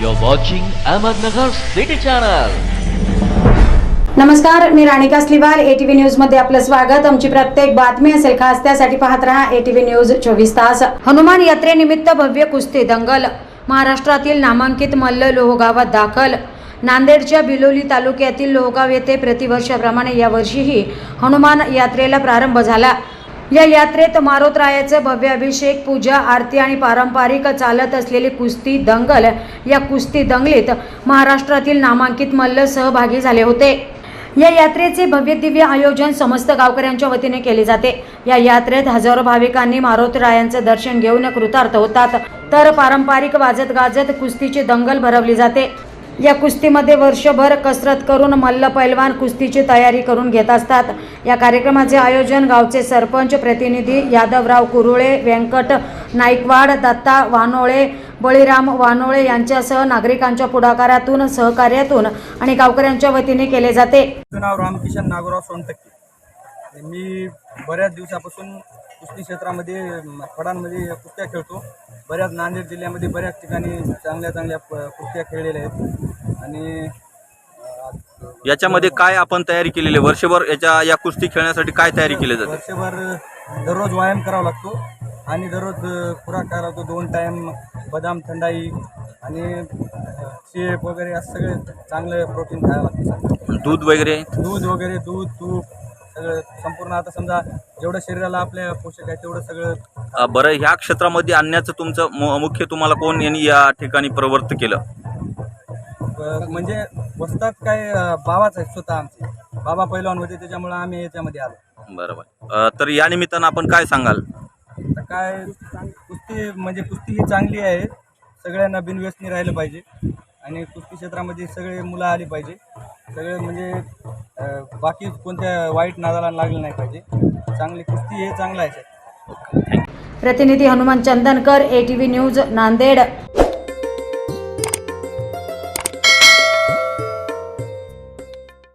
You're watching Ahmednagar City Channel. नमस्कार मी Ranika स्लिवाल. ATV न्यूजमध्ये आपलं स्वागत. आमची प्रत्येक बातमी असेल खास त्यासाठी पाहत राहा एटीव्ही न्यूज चोवीस तास. हनुमान यात्रेनिमित्त भव्य कुस्ती दंगल. महाराष्ट्रातील नामांकित मल्ल लोहगावात दाखल. नांदेडच्या बिलोली तालुक्यातील लोहगाव येथे प्रतिवर्षाप्रमाणे यावर्षीही हनुमान यात्रेला प्रारंभ झाला. या यात्रेत मारोतरायाचे भव्य अभिषेक पूजा आरती आणि पारंपरिक चालत असलेली कुस्ती दंगल या कुस्ती दंगलीत महाराष्ट्रातील नामांकित मल्ल सहभागी झाले होते. या यात्रेचे भव्य दिव्य आयोजन समस्त गावकऱ्यांच्या वतीने केले जाते. या यात्रेत हजारो भाविकांनी मारुतीरायांचं दर्शन घेऊन कृतार्थ होतात. तर पारंपरिक वाजत गाजत कुस्तीची दंगल भरवली जाते. या कुस्तीमध्ये वर्षभर कसरत करून मल्ल पैलवान कुस्तीची तयारी करून घेत असतात. या कार्यक्रमाचे आयोजन गावचे सरपंच प्रतिनिधी यादवराव कुरुळे व्यंकट नाईकवाड दत्ता वानोळे बळीराम वानोळे यांच्यासह नागरिकांच्या पुढाकारातून सहकार्यातून आणि गावकऱ्यांच्या वतीने केले जाते. नाव रामकिशन नागोराव सोनटक्के. मी बऱ्याच दिवसापासून कुस्ती क्षेत्रामध्ये फडांमध्ये कुस्त्या खेळतो. बऱ्याच नांदेड जिल्ह्यामध्ये बऱ्याच ठिकाणी चांगल्या चांगल्या कुस्त्या खेळलेल्या आहेत. आणि याच्यामध्ये काय आपण तयारी केलेली आहे? वर्षभर याच्या या कुस्ती खेळण्यासाठी काय तयारी केली जाते? वर्षभर दररोज व्यायाम करावा लागतो. आणि दररोज खुराक करावा लागतो दोन टाईम बदाम थंडाई आणि शेप वगैरे असं सगळे चांगलं प्रोटीन खायला लागतं. दूध वगैरे? दूध वगैरे दूध तूप सगळं संपूर्ण आता समजा जेवढं शरीराला आपल्या पोषक आहे तेवढं सगळं अ, बरं ह्या क्षेत्रामध्ये आणण्याचं तुमचं मु- मुख्य तुम्हाला कोण यांनी या ठिकाणी प्रवृत्त केलं? अ, म्हणजे वस्तात काय अ, बाबाच आहे स्वतः आमचे. बाबा पैलवान होते त्याच्यामुळे आम्ही याच्यामध्ये आलो. बरं बरं अ, तर या निमित्तानं आपण काय सांगाल? तर काय कुस्ती म्हणजे कुस्ती ही चांगली आहे. सगळ्यांना बिनव्यसनी राहिलं पाहिजे. आणि कुस्ती क्षेत्रामध्ये सगळे मुलं आली पाहिजे. सगळे म्हणजे बाकी कोणत्या वाईट नादाला लागलं नाही पाहिजे. चांगली कुस्ती हे चांगलं आहे प्रतिनिधी हनुमान चंदनकर एटीव्ही न्यूज नांदेड.